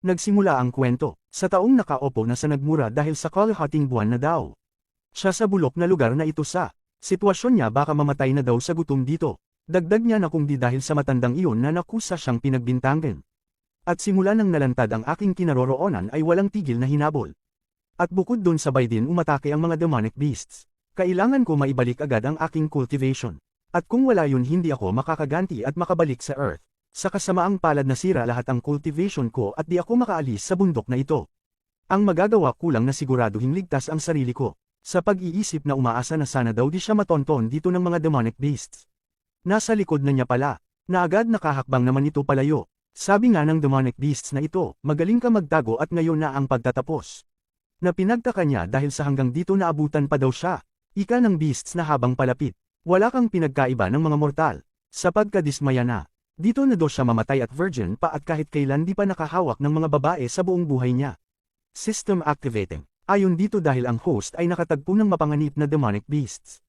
Nagsimula ang kwento, sa taong nakaupo na sa nagmura dahil sa kalahating buwan na daw. Siya sa bulok na lugar na ito sa, sitwasyon niya baka mamatay na daw sa gutom dito. Dagdag niya na kung di dahil sa matandang iyon na nakusa siyang pinagbintangan. At simula nang nalantad ang aking kinaroroonan ay walang tigil na hinabol. At bukod dun sabay din umatake ang mga demonic beasts. Kailangan ko maibalik agad ang aking cultivation. At kung wala yun hindi ako makakaganti at makabalik sa Earth. Sa kasamaang palad na sira lahat ang cultivation ko at di ako makaalis sa bundok na ito. Ang magagawa kulang na siguraduhin ligtas ang sarili ko. Sa pag-iisip na umaasa na sana daw di siya matonton dito ng mga demonic beasts. Nasa likod na niya pala, na agad nakahakbang naman ito palayo. Sabi nga ng demonic beasts na ito, magaling ka magtago at ngayon na ang pagtatapos. Na pinagtaka niya dahil sa hanggang dito naabutan pa daw siya. Ika ng beasts na habang palapit. Wala kang pinagkaiba ng mga mortal. Sa pagkadismaya na, dito na daw siya mamatay at virgin pa at kahit kailan di pa nakahawak ng mga babae sa buong buhay niya. System activating. Ayon dito dahil ang host ay nakatagpo ng mapanganib na demonic beasts.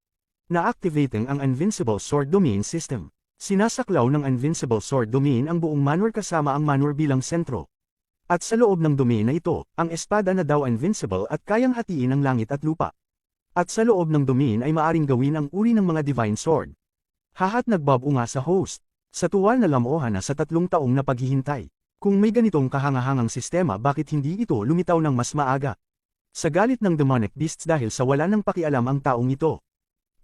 Na-activating ang Invincible Sword Domain System. Sinasaklaw ng Invincible Sword Domain ang buong manwar kasama ang manwar bilang sentro. At sa loob ng domain na ito, ang espada na daw invincible at kayang hatiin ang langit at lupa. At sa loob ng domain ay maaring gawin ang uri ng mga divine sword. Hahat nagbabunga sa host. Sa tuwa na lamuhan na sa tatlong taong na paghihintay. Kung may ganitong kahangahangang sistema bakit hindi ito lumitaw ng mas maaga? Sa galit ng demonic beasts dahil sa wala ng pakialam ang taong ito.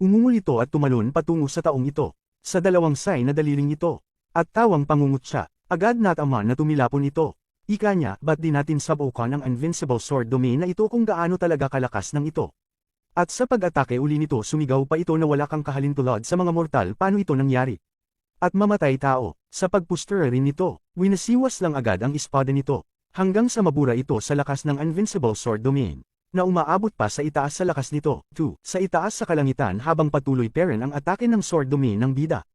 Umungul ito at tumalon patungo sa taong ito. Sa dalawang say na daliling ito. At tawang pangungot siya. Agad natama na tumilapon ito. Ika niya, ba't di natin sabukan ang invincible sword domain na ito kung gaano talaga kalakas ng ito? At sa pag-atake uli nito sumigaw pa ito na wala kang kahalintulad sa mga mortal paano ito nangyari? At mamatay tao, sa pagpuster rin nito, winasiwas lang agad ang espada nito, hanggang sa mabura ito sa lakas ng Invincible Sword Domain, na umaabot pa sa itaas sa lakas nito, 2, sa itaas sa kalangitan habang patuloy pa ang atake ng Sword Domain ng bida.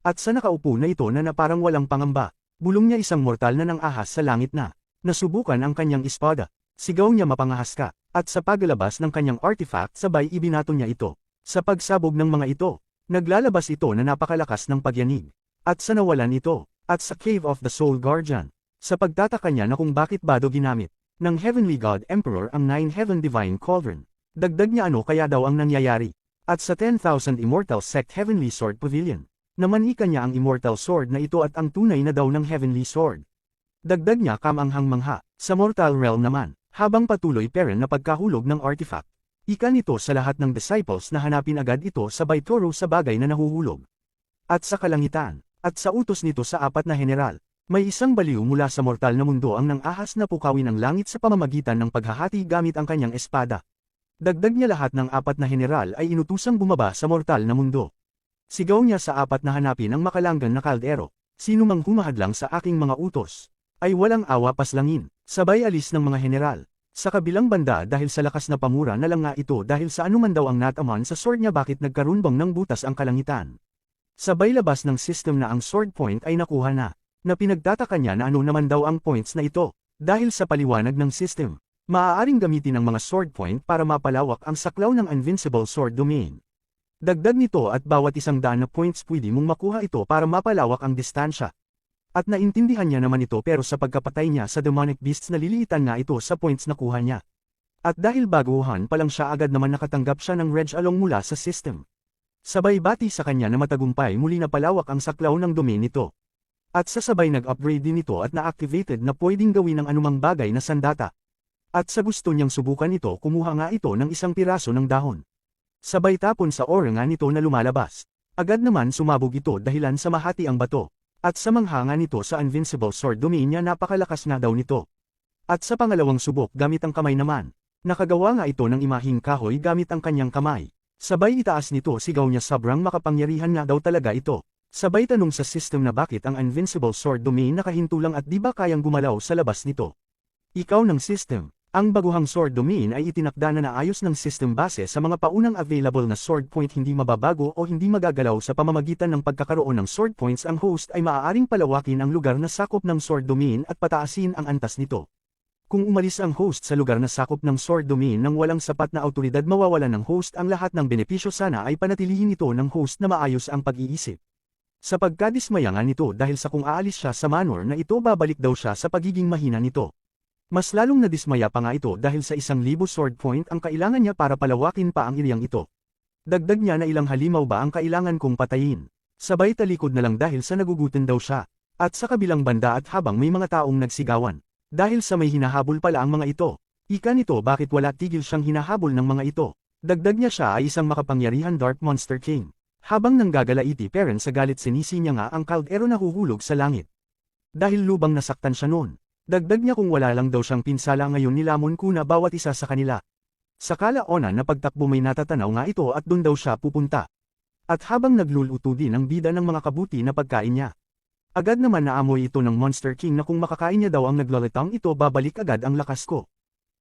At sa nakaupo na ito na na parang walang pangamba, bulong niya isang mortal na nang ahas sa langit na, nasubukan ang kanyang espada, sigaw niya mapangahas ka, at sa paglabas ng kanyang artifact sabay ibinato niya ito. Sa pagsabog ng mga ito, Naglalabas ito na napakalakas ng pagyanig. At sa nawalan ito, at sa Cave of the Soul Guardian, sa pagtataka niya na kung bakit bado ginamit ng Heavenly God Emperor ang Nine Heaven Divine Cauldron. Dagdag niya ano kaya daw ang nangyayari. At sa 10,000 Immortal Sect Heavenly Sword Pavilion, namanika niya ang Immortal Sword na ito at ang tunay na daw ng Heavenly Sword. Dagdag niya kamanghang mangha, sa Mortal Realm naman, habang patuloy peren na pagkahulog ng artifact. Ika nito sa lahat ng disciples na hanapin agad ito sa Baitoro sa bagay na nahuhulog. At sa kalangitan, at sa utos nito sa apat na general, may isang baliw mula sa mortal na mundo ang nang ahas na pukawin ang langit sa pamamagitan ng paghahati gamit ang kanyang espada. Dagdag niya lahat ng apat na general ay inutusang bumaba sa mortal na mundo. Sigaw niya sa apat na hanapin ang makalanggan na kaldero, sino mang humahadlang sa aking mga utos, ay walang awa paslangin, sabay alis ng mga general, sa kabilang banda dahil sa lakas na pamura na lang nga ito dahil sa anuman daw ang nataman sa sword niya bakit nagkaroon bang ng butas ang kalangitan. Sabay labas ng system na ang sword point ay nakuha na, na pinagtataka niya na ano naman daw ang points na ito, dahil sa paliwanag ng system. Maaaring gamitin ang mga sword point para mapalawak ang saklaw ng Invincible Sword Domain. Dagdag nito at bawat isang daan na points pwede mong makuha ito para mapalawak ang distansya, at naintindihan niya naman ito pero sa pagkapatay niya sa demonic beasts naliliitan nga ito sa points na kuha niya. At dahil baguhan pa lang siya agad naman nakatanggap siya ng Reg Along mula sa system. Sabay bati sa kanya na matagumpay muli na palawak ang saklaw ng domain nito. At sasabay nag-upgrade din ito at na-activated na pwedeng gawin ng anumang bagay na sandata. At sa gusto niyang subukan ito kumuha nga ito ng isang piraso ng dahon. Sabay tapon sa aura nga nito na lumalabas. Agad naman sumabog ito dahilan sa mahati ang bato. At sa manghanga nito sa Invincible Sword domain niya napakalakas nga daw nito. At sa pangalawang subok gamit ang kamay naman, nakagawa nga ito ng imahing kahoy gamit ang kanyang kamay. Sabay itaas nito sigaw niya sobrang makapangyarihan nga daw talaga ito. Sabay tanong sa system na bakit ang Invincible Sword domain nakahinto lang at di ba kayang gumalaw sa labas nito. Ikaw ng system, ang baguhang sword domain ay itinakda na naayos ng system base sa mga paunang available na sword point hindi mababago o hindi magagalaw sa pamamagitan ng pagkakaroon ng sword points ang host ay maaaring palawakin ang lugar na sakop ng sword domain at pataasin ang antas nito. Kung umalis ang host sa lugar na sakop ng sword domain nang walang sapat na autoridad mawawalan ng host ang lahat ng benepisyo sana ay panatilihin ito ng host na maayos ang pag-iisip. Sa pagkadismaya nga nito dahil sa kung aalis siya sa manor na ito babalik daw siya sa pagiging mahina nito. Mas lalong nadismaya pa nga ito dahil sa isang libo sword point ang kailangan niya para palawakin pa ang iryang ito. Dagdag niya na ilang halimaw ba ang kailangan kong patayin. Sabay talikod na lang dahil sa nagugutin daw siya. At sa kabilang banda at habang may mga taong nagsigawan. Dahil sa may hinahabol pala ang mga ito. Ika nito bakit wala tigil siyang hinahabol ng mga ito. Dagdag niya siya ay isang makapangyarihan Dark Monster King. Habang nanggagala iti Peren sa galit sinisi niya nga ang kaldero na huhulog sa langit. Dahil lubang nasaktan siya noon. Dagdag niya kung wala lang daw siyang pinsala ngayon nilamon kuna bawat isa sa kanila. Sa kalaona na pagtakbo may natatanaw nga ito at doon daw siya pupunta. At habang nagluluto din ang bida ng mga kabuti na pagkain niya. Agad naman naamoy ito ng Monster King na kung makakain niya daw ang naglalitang ito babalik agad ang lakas ko.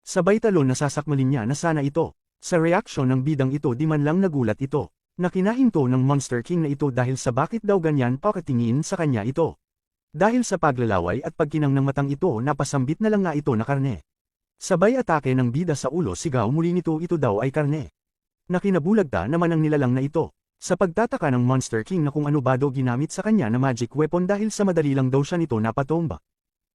Sabay talon na sasakmalin niya na sana ito. Sa reaksyon ng bidang ito di man lang nagulat ito. Nakinahinto ng Monster King na ito dahil sa bakit daw ganyan pakatingin sa kanya ito. Dahil sa paglalaway at pagkinang ng matang ito napasambit na lang nga ito na karne. Sabay atake ng bida sa ulo sigaw muli nito ito daw ay karne. Nakinabulagta naman ang nilalang na ito. Sa pagtataka ng Monster King na kung ano ba daw ginamit sa kanya na magic weapon dahil sa madali lang daw siya nito napatomba.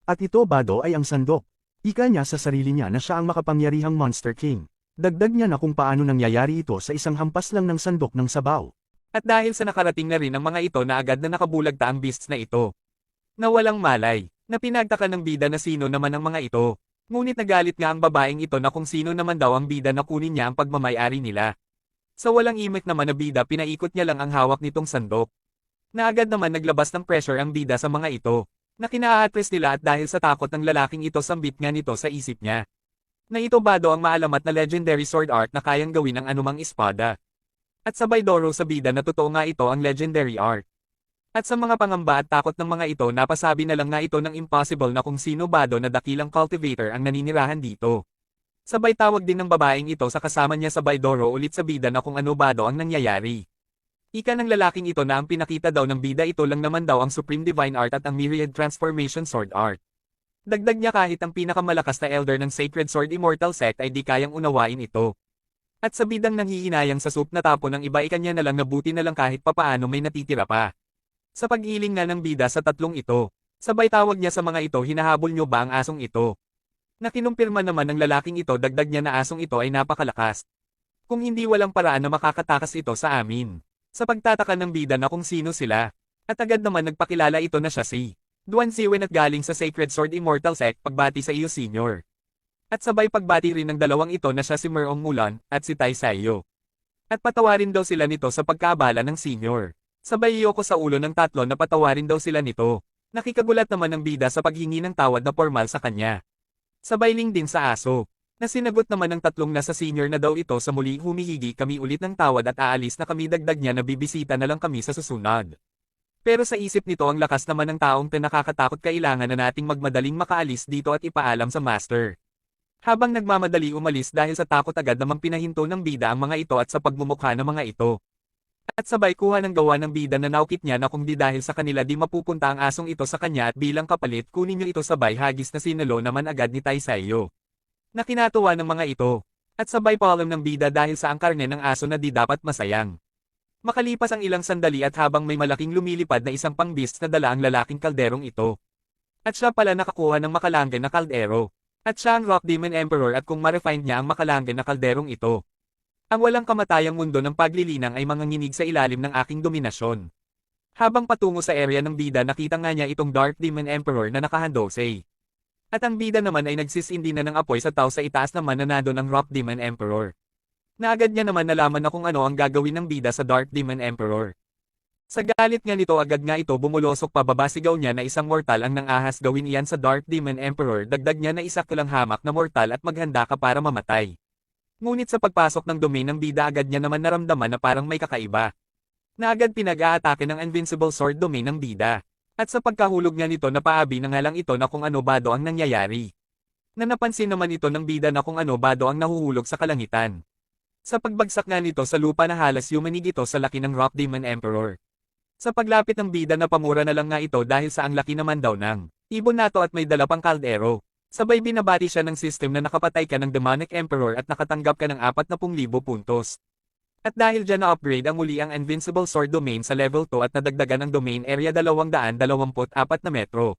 At ito ba daw ay ang sandok. Ika niya sa sarili niya na siya ang makapangyarihang Monster King. Dagdag niya na kung paano nangyayari ito sa isang hampas lang ng sandok ng sabaw. At dahil sa nakarating na rin ang mga ito na agad na nakabulagta ang beasts na ito. Na walang malay, na pinagtaka ng bida na sino naman ang mga ito. Ngunit nagalit nga ang babaeng ito na kung sino naman daw ang bida na kunin niya ang pagmamayari nila. Sa walang imik naman na bida pinaikot niya lang ang hawak nitong sandok. Na agad naman naglabas ng pressure ang bida sa mga ito. Na kinaatres nila at dahil sa takot ng lalaking ito sambit nga nito sa isip niya. Na ito ba daw ang maalamat na legendary sword art na kayang gawin ng anumang espada. At sabay doro sa bida na totoo nga ito ang legendary art. At sa mga pangamba at takot ng mga ito napasabi na lang nga ito ng impossible na kung sino bado na dakilang cultivator ang naninirahan dito. Sabay tawag din ng babaeng ito sa kasama niya sa Baidoro ulit sa bida na kung ano bado ang nangyayari. Ika ng lalaking ito na ang pinakita daw ng bida ito lang naman daw ang Supreme Divine Art at ang Myriad Transformation Sword Art. Dagdag niya kahit ang pinakamalakas na elder ng Sacred Sword Immortal Sect ay di kayang unawain ito. At sa bidang nanghihinayang sa soup na tapo ng iba ikanya na lang nabuti na lang kahit papaano may natitira pa. Sa pag-iling nga ng bida sa tatlong ito, sabay tawag niya sa mga ito hinahabol niyo ba ang asong ito? Na kinumpirma naman ng lalaking ito dagdag niya na asong ito ay napakalakas. Kung hindi walang paraan na makakatakas ito sa amin. Sa pagtataka ng bida na kung sino sila. At agad naman nagpakilala ito na siya si Duan Siwen at galing sa Sacred Sword Immortal Sect pagbati sa iyo senior. At sabay pagbati rin ng dalawang ito na siya si Merong Mulan at si Tai Sayo. At patawarin daw sila nito sa pagkaabala ng senior. Sabay iyoko sa ulo ng tatlo na patawarin daw sila nito. Nakikagulat naman ng bida sa paghingi ng tawad na formal sa kanya. Sabay ling din sa aso. Na sinagot naman ng tatlong nasa senior na daw ito sa muli humihigi kami ulit ng tawad at aalis na kami dagdag niya na bibisita na lang kami sa susunod. Pero sa isip nito ang lakas naman ng taong pinakakatakot kailangan na nating magmadaling makaalis dito at ipaalam sa master. Habang nagmamadali umalis dahil sa takot agad namang pinahinto ng bida ang mga ito at sa pagmumukha ng mga ito. At sabay kuha ng gawa ng bida na naukit niya na kung di dahil sa kanila di mapupunta ang asong ito sa kanya at bilang kapalit kunin niyo ito sabay hagis na sinalo naman agad ni Taisayo. Na kinatuwa ng mga ito. At sabay palam ng bida dahil sa ang karne ng aso na di dapat masayang. Makalipas ang ilang sandali at habang may malaking lumilipad na isang pang-beast na dala ang lalaking kalderong ito. At siya pala nakakuha ng makalanggan na kaldero. At siya ang Rock Demon Emperor at kung ma-refine niya ang makalanggan na kalderong ito. Ang walang kamatayang mundo ng paglilinang ay manganginig sa ilalim ng aking dominasyon. Habang patungo sa area ng bida nakita nga niya itong Dark Demon Emperor na nakahandose. At ang bida naman ay nagsisindi na ng apoy sa tao sa itaas naman na nado ng Rock Demon Emperor. Naagad niya naman nalaman na kung ano ang gagawin ng bida sa Dark Demon Emperor. Sa galit nga nito agad nga ito bumulosok pababa sigaw niya na isang mortal ang nangahas gawin iyan sa Dark Demon Emperor dagdag niya na isa lang hamak na mortal at maghanda ka para mamatay. Ngunit sa pagpasok ng domain ng bida agad niya naman naramdaman na parang may kakaiba. Na agad pinag-aatake ng Invincible Sword domain ng bida. At sa pagkahulog nga nito napaabi na nga lang ito na kung ano bado ang nangyayari. Na napansin naman ito ng bida na kung ano bado ang nahuhulog sa kalangitan. Sa pagbagsak nga nito sa lupa na halas yumanig ito sa laki ng Rock Demon Emperor. Sa paglapit ng bida na pamura na lang nga ito dahil sa ang laki naman daw ng ibon nato at may dala pang kaldero. Sabay binabati siya ng system na nakapatay ka ng Demonic Emperor at nakatanggap ka ng 40,000 puntos. At dahil dyan na-upgrade ang muli ang Invincible Sword Domain sa level 2 at nadagdagan ang domain area 224 na metro.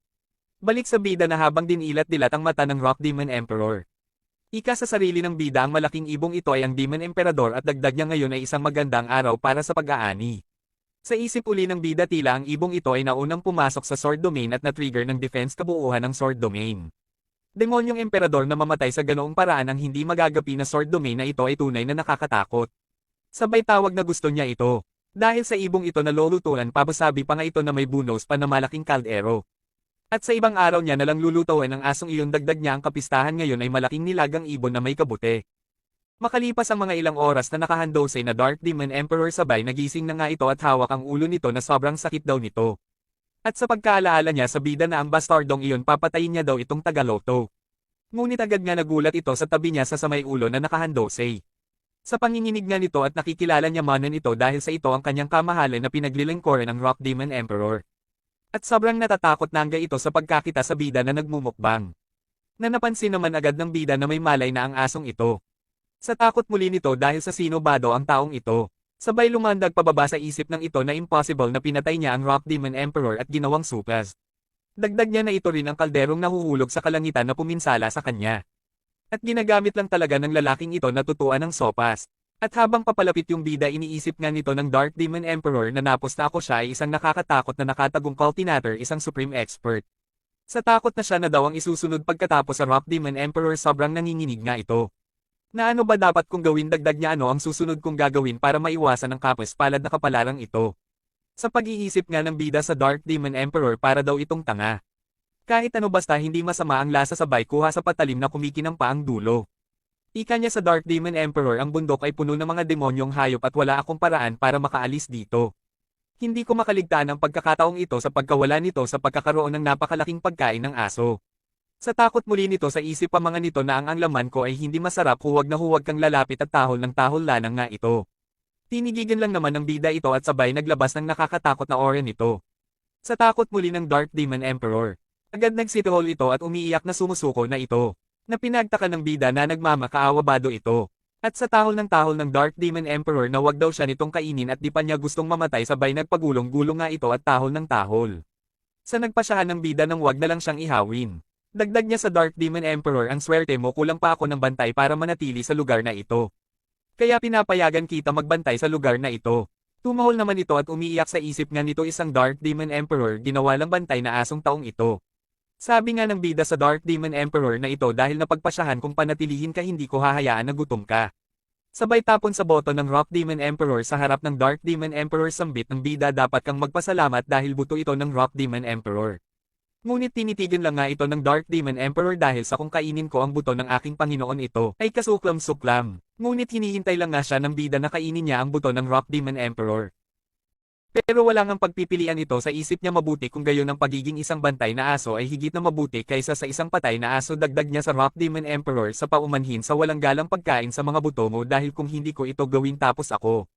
Balik sa bida na habang dinilat-dilat ang mata ng Rock Demon Emperor. Ika sa sarili ng bida ang malaking ibong ito ay ang Demon Emperador at dagdag niya ngayon ay isang magandang araw para sa pag-aani. Sa isip uli ng bida tila ang ibong ito ay naunang pumasok sa Sword Domain at na-trigger ng defense kabuuhan ng Sword Domain. Demonyong Emperador na mamatay sa ganoong paraan ang hindi magagapi na Sword Domain na ito ay tunay na nakakatakot. Sabay tawag na gusto niya ito. Dahil sa ibong ito na lulutuan pabasabi pa nga ito na may bunos pa na malaking kaldero. At sa ibang araw niya nalang lulutuin ang asong iyon dagdag niya ang kapistahan ngayon ay malaking nilagang ibon na may kabute. Makalipas ang mga ilang oras na nakahandosay na Dark Demon Emperor sabay nagising na nga ito at hawak ang ulo nito na sobrang sakit daw nito. At sa pagkaalaala niya sa bida na ang bastardong iyon papatayin niya daw itong Tagaloto. Ngunit agad nga nagulat ito sa tabi niya sa samay ulo na nakahandosay. Sa panginginig nga nito at nakikilala niya manan ito dahil sa ito ang kanyang kamahalan na pinaglilingkuran ng Rock Demon Emperor. At sobrang natatakot na hangga ito sa pagkakita sa bida na nagmumukbang. Na napansin naman agad ng bida na may malay na ang asong ito. Sa takot muli nito dahil sa sino bado ang taong ito. Sabay lumandag pababa sa isip ng ito na impossible na pinatay niya ang Rock Demon Emperor at ginawang supas. Dagdag niya na ito rin ang kalderong nahuhulog sa kalangitan na puminsala sa kanya. At ginagamit lang talaga ng lalaking ito na tutuan ng sopas. At habang papalapit yung bida iniisip nga nito ng Dark Demon Emperor na napos na ako siya ay isang nakakatakot na nakatagong cultinator isang supreme expert. Sa takot na siya na daw ang isusunod pagkatapos sa Rock Demon Emperor sobrang nanginginig nga ito. Na ano ba dapat kong gawin dagdag niya ano ang susunod kong gagawin para maiwasan ang kapos palad na kapalarang ito. Sa pag-iisip nga ng bida sa Dark Demon Emperor para daw itong tanga. Kahit ano basta hindi masama ang lasa sabay kuha sa patalim na kumikinang pa ang dulo. Ika niya sa Dark Demon Emperor ang bundok ay puno ng mga demonyong hayop at wala akong paraan para makaalis dito. Hindi ko makaligtaan ang pagkakataong ito sa pagkawala nito sa pagkakaroon ng napakalaking pagkain ng aso. Sa takot muli nito sa isip pa mga nito na ang ang laman ko ay hindi masarap huwag na huwag kang lalapit at tahol ng tahol lanang nga ito. Tinigigan lang naman ng bida ito at sabay naglabas ng nakakatakot na aura nito. Sa takot muli ng Dark Demon Emperor. Agad nagsitihol ito at umiiyak na sumusuko na ito. Na pinagtaka ng bida na nagmamakaawabado ito. At sa tahol ng tahol ng Dark Demon Emperor na wag daw siya nitong kainin at di pa niya gustong mamatay sabay nagpagulong-gulong nga ito at tahol ng tahol. Sa nagpasyahan ng bida nang wag na lang siyang ihawin. Dagdag niya sa Dark Demon Emperor ang swerte mo kulang pa ako ng bantay para manatili sa lugar na ito. Kaya pinapayagan kita magbantay sa lugar na ito. Tumahol naman ito at umiiyak sa isip nga nito isang Dark Demon Emperor ginawa lang bantay na asong taong ito. Sabi nga ng bida sa Dark Demon Emperor na ito dahil napagpasyahan kung panatilihin ka hindi ko hahayaan na gutom ka. Sabay tapon sa boto ng Rock Demon Emperor sa harap ng Dark Demon Emperor sambit ng bida dapat kang magpasalamat dahil buto ito ng Rock Demon Emperor. Ngunit tinitigan lang nga ito ng Dark Demon Emperor dahil sa kung kainin ko ang buto ng aking Panginoon ito ay kasuklam-suklam. Ngunit hinihintay lang nga siya ng bida na kainin niya ang buto ng Rock Demon Emperor. Pero wala ngang pagpipilian ito sa isip niya mabuti kung gayon ang pagiging isang bantay na aso ay higit na mabuti kaysa sa isang patay na aso dagdag niya sa Rock Demon Emperor sa paumanhin sa walang galang pagkain sa mga buto mo dahil kung hindi ko ito gawin tapos ako.